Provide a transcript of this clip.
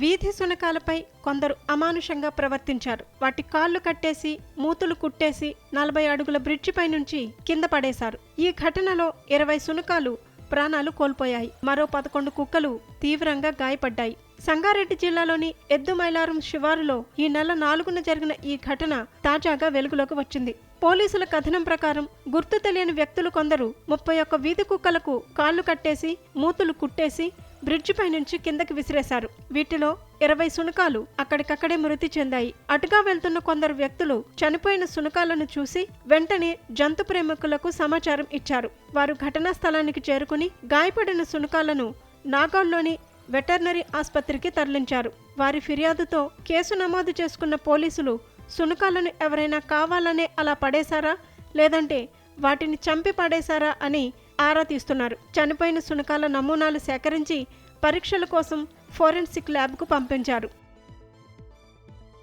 వీధి శునకాలపై కొందరు అమానుషంగా ప్రవర్తించారు. వాటి కాళ్ళు కట్టేసి మూతులు కుట్టేసి నలభై అడుగుల బ్రిడ్జిపై నుంచి కింద పడేశారు. ఈ ఘటనలో ఇరవై శునకాలు ప్రాణాలు కోల్పోయాయి. మరో పదకొండు కుక్కలు తీవ్రంగా గాయపడ్డాయి. సంగారెడ్డి జిల్లాలోని ఎద్దుమైలారం శివారులో ఈ నెల నాలుగున జరిగిన ఈ ఘటన తాజాగా వెలుగులోకి వచ్చింది. పోలీసుల కథనం ప్రకారం గుర్తు తెలియని వ్యక్తులు కొందరు ముప్పై ఒక్క వీధి కుక్కలకు కాళ్ళు కట్టేసి మూతులు కుట్టేసి బ్రిడ్జిపై నుంచి కిందకి విసిరేశారు. వీటిలో ఇరవై సునకాలు అక్కడికక్కడే మృతి చెందాయి. అటుగా వెళ్తున్న కొందరు వ్యక్తులు చనిపోయిన సునకాలను చూసి వెంటనే జంతు ప్రేమికులకు సమాచారం ఇచ్చారు. వారు ఘటనా స్థలానికి చేరుకుని గాయపడిన సునకాలను నాగౌల్లోని వెటర్నరీ ఆసుపత్రికి తరలించారు. వారి ఫిర్యాదుతో కేసు నమోదు చేసుకున్న పోలీసులు సునకాలను ఎవరైనా కావాలనే అలా పడేశారా? లేదంటే వాటిని చంపి పడేశారా అని ఆరా తీస్తున్నారు. చనిపోయిన శునకాల నమూనాలు సేకరించి పరీక్షల కోసం ఫోరెన్సిక్ ల్యాబ్కు పంపించారు.